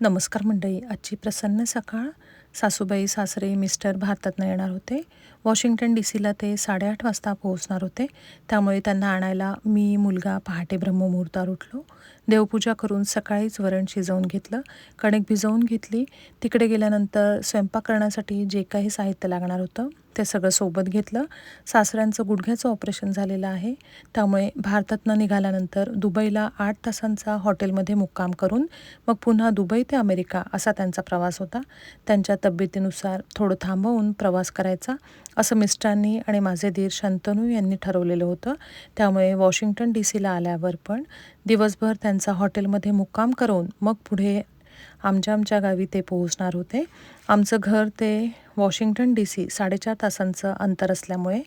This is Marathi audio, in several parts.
नमस्कार मंडळी आजची प्रसन्न सकाळ. सासूबाई सासरे मिस्टर भारतातनं येणार होते. वॉशिंग्टन डी सीला ते साडेआठ वाजता पोहोचणार होते. त्यामुळे त्यांना आणायला मी मुलगा पहाटे ब्रह्ममुहूर्तावर उठलो. देवपूजा करून सकाळीच वरण शिजवून घेतलं. कणिक भिजवून घेतली. तिकडे गेल्यानंतर स्वयंपाक करण्यासाठी जे काही साहित्य लागणार होतं ते सगळं सोबत घेतलं. सासऱ्यांचं गुडघ्याचं ऑपरेशन झालेलं आहे. त्यामुळे भारतातनं निघाल्यानंतर दुबईला आठ तासांचा हॉटेलमध्ये मुक्काम करून मग पुन्हा दुबई ते अमेरिका असा त्यांचा प्रवास होता. त्यांच्या तब्येतीनुसार थोडं थांबवून प्रवास करायचा असं मिस्टरांनी आणि माझे दीर शंतनू यांनी ठरवलेलं होतं. त्यामुळे वॉशिंग्टन डी सीला आल्यावर पण दिवसभर त्यांचा हॉटेलमध्ये मुक्काम करून मग पुढे आमच्या आमच्या गावी ते पोहोचणार होते. आमचं घर ते वॉशिंग्टन डी सी साडेचार तासांचं अंतर असल्यामुळे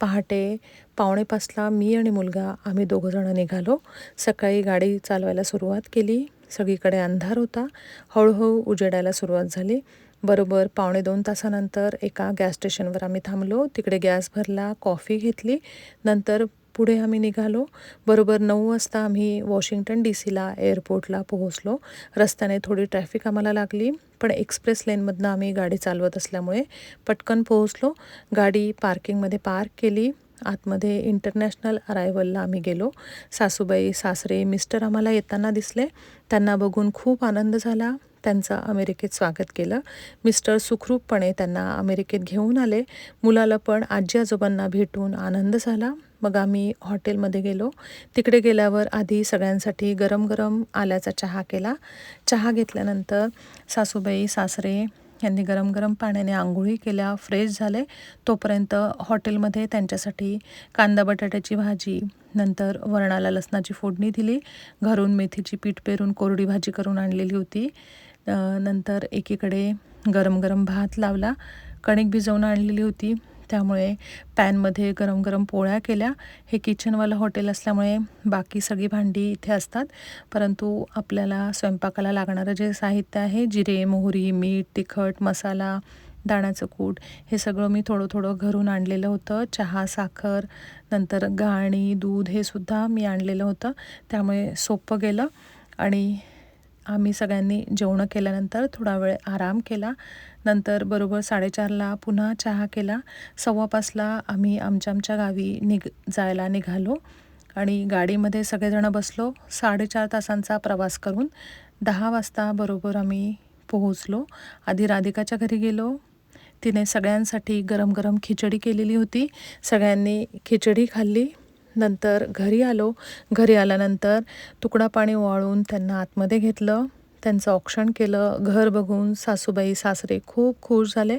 पहाटे पावणेपासला मी आणि मुलगा आम्ही दोघंजणं निघालो. सकाळी गाडी चालवायला सुरुवात केली. सगळीकडे अंधार होता. हळूहळू उजेडायला सुरुवात झाली. बरोबर पावणे दोन तासानंतर एका गॅस स्टेशनवर आम्ही थांबलो. तिकडे गॅस भरला कॉफी घेतली. नंतर पुढे आम्ही निघालो. बरोबर नऊ वाजता आम्ही वॉशिंग्टन डी सीला एअरपोर्टला पोहोचलो. रस्त्याने थोडी ट्रॅफिक आम्हाला लागली पण एक्सप्रेस लेनमधनं आम्ही गाडी चालवत असल्यामुळे पटकन पोहोचलो. गाडी पार्किंगमध्ये पार्क केली. आतमध्ये इंटरनॅशनल अरायवलला आम्ही गेलो. सासूबाई सासरे मिस्टर आम्हाला येताना दिसले. त्यांना बघून खूप आनंद झाला. त्यांचं अमेरिकेत स्वागत केलं. मिस्टर सुखरूपपणे त्यांना अमेरिकेत घेऊन आले. मुलाला पण आजी आजोबांना भेटून आनंद झाला. मग आम्ही हॉटेलमध्ये गेलो. तिकडे गेल्यावर आधी सगळ्यांसाठी गरम गरम आल्याचा चहा केला. चहा घेतल्यानंतर सासूबाई सासरे यांनी गरम गरम पाण्याने आंघोळी केल्या फ्रेश झाले. तोपर्यंत हॉटेलमध्ये त्यांच्यासाठी कांदा बटाट्याची भाजी नंतर वरणाला लसणाची फोडणी दिली. घरून मेथीची पीठ पेरून कोरडी भाजी करून आणलेली होती. नंतर एकीकडे गरम गरम भात लावला. कणिक भिजवून आणलेली होती. त्यामुळे पॅनमध्ये गरम गरम पोळ्या केल्या. हे किचनवालं हॉटेल असल्यामुळे बाकी सगळी भांडी इथे असतात. परंतु आपल्याला स्वयंपाकाला लागणारं जे साहित्य आहे जिरे मोहरी मीठ तिखट मसाला दाण्याचं कूट हे सगळं मी थोडं थोडं घरून आणलेलं होतं. चहा साखर नंतर गाणी दूध हे सुद्धा मी आणलेलं होतं. त्यामुळे सोपं गेलं. आणि आम्ही सगळ्यांनी जेवणं केल्यानंतर थोडा वेळ आराम केला. नंतर बरोबर साडेचारला पुन्हा चहा केला. सव्वा पाचला आम्ही आमच्या आमच्या गावी निघ जायला निघालो आणि गाडीमध्ये सगळेजणं बसलो. साडेचार तासांचा प्रवास करून दहा वाजता बरोबर आम्ही पोहोचलो. आधी राधिकाच्या घरी गेलो. तिने सगळ्यांसाठी गरम गरम खिचडी केलेली होती. सगळ्यांनी खिचडी खाल्ली. नंतर घरी आलो. घरी आल्यानंतर तुकडा पाणी वाळून त्यांना आतमध्ये घेतलं. त्यांचं औक्षण केलं. घर बघून सासूबाई सासरे खूप खुश झाले.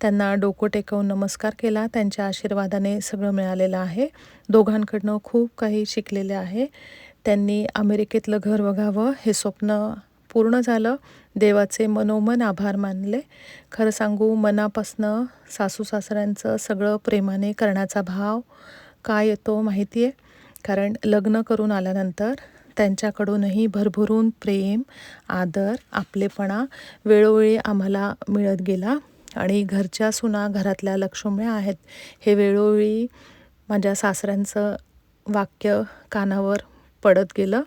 त्यांना डोकं टेकवून नमस्कार केला. त्यांच्या आशीर्वादाने सगळं मिळालेलं आहे. दोघांकडनं खूप काही शिकलेले आहे. त्यांनी अमेरिकेतलं घर बघावं हे स्वप्न पूर्ण झालं. देवाचे मनोमन आभार मानले. खरं सांगू मनापासनं सासू सासऱ्यांचं सगळं प्रेमाने करण्याचा भाव काय येतो माहिती आहे कारण लग्न करून आल्यानंतर त्यांच्याकडूनही भरभरून प्रेम आदर आपलेपणा वेळोवेळी आम्हाला मिळत गेला. आणि घरच्या सुना घरातल्या लक्ष्म्या आहेत. हे वेळोवेळी माझ्या सासऱ्यांचं वाक्य कानावर पडत गेलं.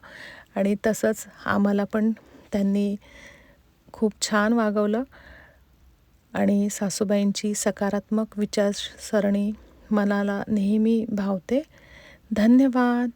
आणि तसंच आम्हाला पण त्यांनी खूप छान वागवलं. आणि सासूबाईंची सकारात्मक विचारसरणी मनाला नेहमी भावते. धन्यवाद.